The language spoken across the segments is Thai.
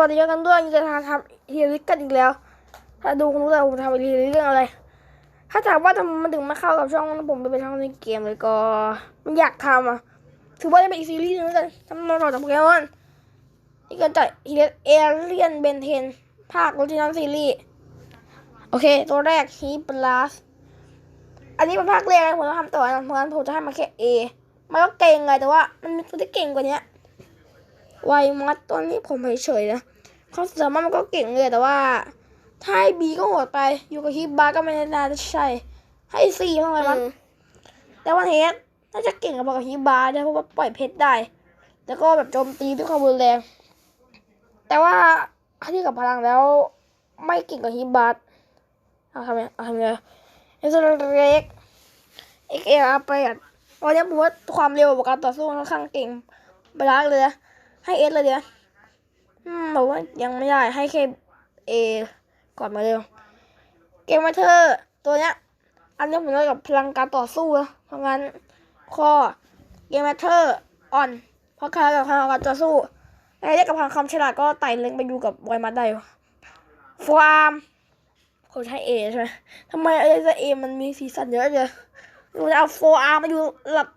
วัสดีกันด้วยยินดีทำเฮียริกันอีกแล้ว ถ้าดูคงรู้แล้วผมทำเฮียริเรื่องอะไร ถ้าถามว่าทำไมมันถึงมาเข้ากับช่องผมเป็นช่องในเกมเลยก็มันอยากทำอะ ถือว่าจะเป็นอีกซีรีส์หนึงแล้วกันทำนองต่อจากโปเกมอนนี่ก็จะเฮียเอเลียนเบนเทน ภาคออริจินอลซีรีส์ โอเค ตัวแรกฮีปลัสอันนี้เป็นภาคแรกนผมต้องทำต่อนะเพราะงั้นผมจะให้มาแค่เอมันก็เก่งไงแต่ว่ามันมีตัวที่เก่งกว่านี้ ไวมัดตอนนี้ผมเฉยๆนะเขาสามารถมันก็เก่งเลยแต่ว่า ถ้าให้บีก็โหดไป อยู่กับฮิบบาร์ก็ไม่น่าจะใช่ ให้ซีเท่าไหร่มัน แต่ว่าเฮดน่าจะเก่งกับกับฮิบบาร์นะเพราะว่าปล่อยเพชรได้ แล้วก็แบบโจมตีด้วยความรุนแรง แต่ว่าถ้าเทียบกับพลังแล้ว ไม่เก่งกับฮิบบาร์เอาทำไงเอาทำไงเอสเล็กเอ็กเอลไปอะวันนี้ผมว่าความเร็วกับการต่อสู้ค่อนข้างเก่งไปล้างเลยนะ ให้เอสเลยเดี๋ยวบอกว่ายังไม่ได้ให้แค่เอก่อนมาเร็ว เกมมาเธอร์ตัวเนี้ย อันนี้ผมเล่นกับพลังการต่อสู้นะเพราะงั้นข้อเกมมาเธอร์อ่อน เพราะคากับพลังการต่อสู้ไอ้เรียกกับพลังคำฉลาดก็ไต่เล็งไปอยู่กับไวมัดได้อยู่ฟาร์มคนใช้เอใช่ไหมทำไมไอ้เอมันมีสีสันเยอะเลยหนูจะเอาโฟอาร์มาอยู่หลับ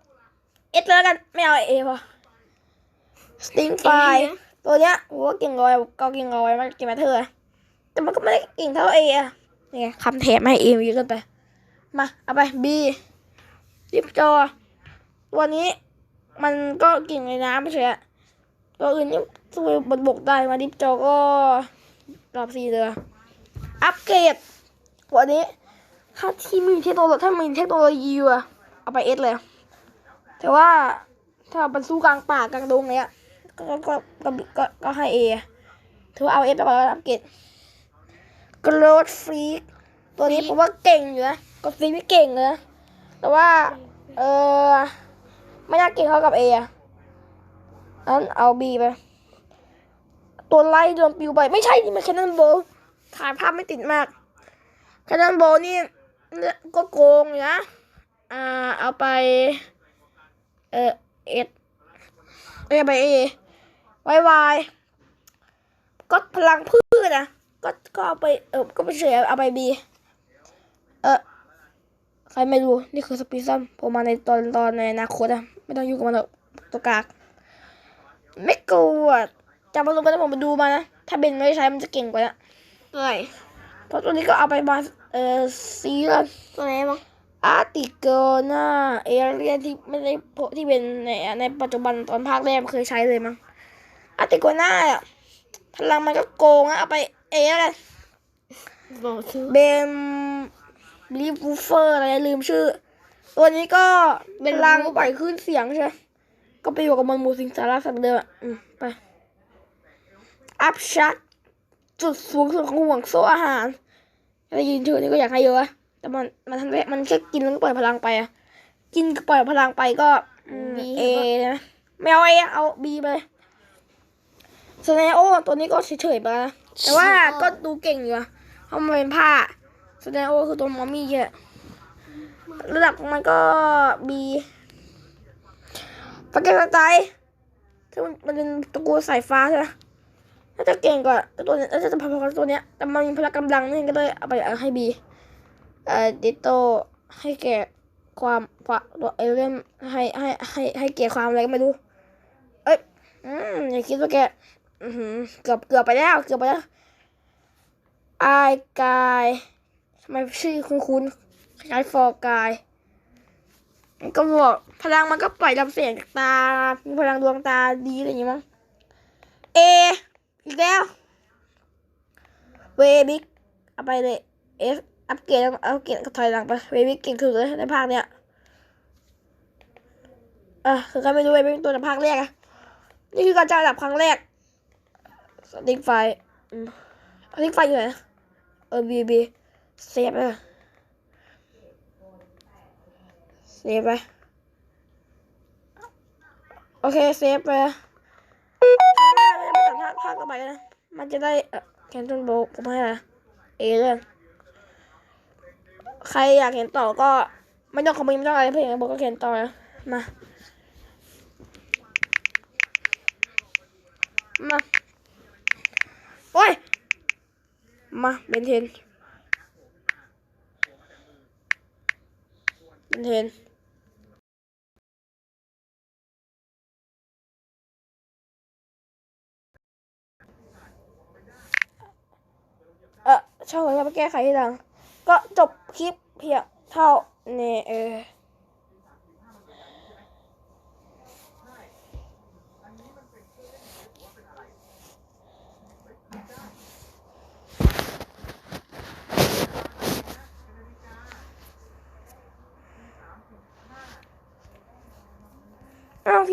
เอสแล้วกันไม่เอาเอพอ สติงไฟตัวเนี้ยผมว่าเก่งกว่าก็เก่งกว่าไว้มันเก่งมาเธอแต่มันก็ไม่ได้เก่งเท่าเออะนี่ไงคำแถมให้เอเยอะเกินไป มา เอาไปบีริบจอ ตัวนี้ มันก็เก่งในน้ำไม่ใช่อะตัวอื่นนี่สู้บนบกได้มาดิบจอก็รอบสี่เลยอัปเกรดตัวนี้ถ้าที่มีเทคโนโลยีถ้ามีเทคโนโลยีอยู่อะเอาไปเอสเลย แต่ว่าถ้าเป็นสู้กลางป่ากลางดงเนี้ย ก็ก็ก็ก็ก็ให้เอถือว่าเอาเอฟไปก่อนแล้วอัปเกรดกรดฟรีกตัวนี้ผมว่าเก่งอยู่นะกดฟรีไม่เก่งเลยนะแต่ว่า เออไม่น่าเก่งเท่ากับเอะนั้นเอาบีไป ตัวไล่โดนปิวไป ไม่ใช่นี่มันแคนนอนโบถ่ายภาพไม่ติดมากแคนนอนโบนี่ก็โกงอยู่นะอ่าเอาไป เออเอ็ดเอไปเอ วายวายก็พลังพืชนะก็ก็เอาไปเออก็ไปเฉยเอาไปบีเออใครไม่รู้นี่คือสปีซัมผมมาในตอนตอนในอนาคตอะไม่ต้องยุ่งกับมันหรอกตัวกากไม่กลัวจำมาลงไปแล้วผมไปดูมานะถ้าเบนไม่ได้ใช้มันจะเก่งกว่านะตัวไหนเพราะตัวนี้ก็เอาไปมาเออซีแล้วตัวไหนบ้างอาร์ติเกิลน่าเอเรียนที่ไม่ได้พที่เป็นในในปัจจุบันตอนภาคแรกเคยใช้เลยมั้ง อาร์ติเกิลน่าอะพลังมันก็โกงอะเอาไปเอแล้วกันบอกชื่อเบมลีฟูเฟอร์อะไรลืมชื่อ ตัวนี้ก็เป็นพลังปล่อยขึ้นเสียงใช่ไหมก็ไปอยู่กับมันมูสิงสาราสัตว์เดิมอะอืมไป อัพชัดจุดสูงสุดของห่วงโซ่อาหารได้ยินชื่อนี่ก็อยากให้เยอะอะแต่มันมันทันแรกมันแค่กินแล้วก็ปล่อยพลังไปอะกินก็ปล่อยพลังไปก็เอนะไม่เอาเอเอาบีไป สเนโอตัวนี้ก็เฉยๆไปนะแต่ว่าก็ดูเก่งอยู่อะเพราะมันเป็นผ้าสเนโอคือตัวมอมมี่เยอะระดับของมันก็บีปากเกตใจที่มันมันเป็นตระกูลสายฟ้าใช่ไหมน่าจะเก่งกว่าตัวเนี้ยน่าจะพอๆกับตัวเนี้ย แต่มันมีพละกำลังนี่ก็เลยเอาไปเอาให้บีเอ่อดิโตให้แก่ความความตัวเอเลี่ยนให้ให้ให้ให้แก่ความอะไรก็ไม่รู้ เอ้ย อืมอย่าคิดว่าแกอือหือ เกือบเกือบไปแล้ว เกือบไปแล้วไอกายทำไมชื่อคุณคุณคล้ายฟอร์กายมันก็บอกพลังมันก็ปล่อยลำเสียงจากตา มีพลังดวงตาดีอะไรอย่างงี้มั้งเออีกแล้วเวบิกเอาไปเลยเอสอัปเกรดอัปเกรดก็ถอยหลังไปเวบิกเก่งสุดเลยในภาคเนี้ยอะคือใครไม่รู้เวบิกตัวในภาคแรกอะนี่คือการจับระดับครั้งแรก สติ๊กไฟอืมสติ๊กไฟอยู่ไหนเออบีบีเซฟเลยเซฟไป โอเค เซฟไปภาคภาคต่อไปนะ มันจะได้แคนตันโบผมให้นะ เอเลยใครอยากเห็นต่อก็ไม่ต้องคอมเมนต์ไม่ต้องอะไรเพื่อนบอกก็เขียนต่อนะมา มา อ้ย มาเบนเทนเบนเทนเออช่องเราจะไปแก้ไขทีหลัง ก็จบคลิปเพียงเท่านี้เออ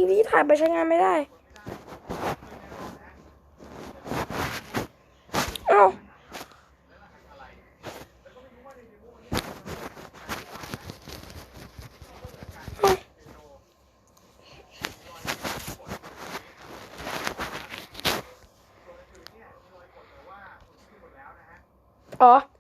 อ้าวทีวีถ่ายไปใช้งานไม่ได้ เอ้าอ๋อ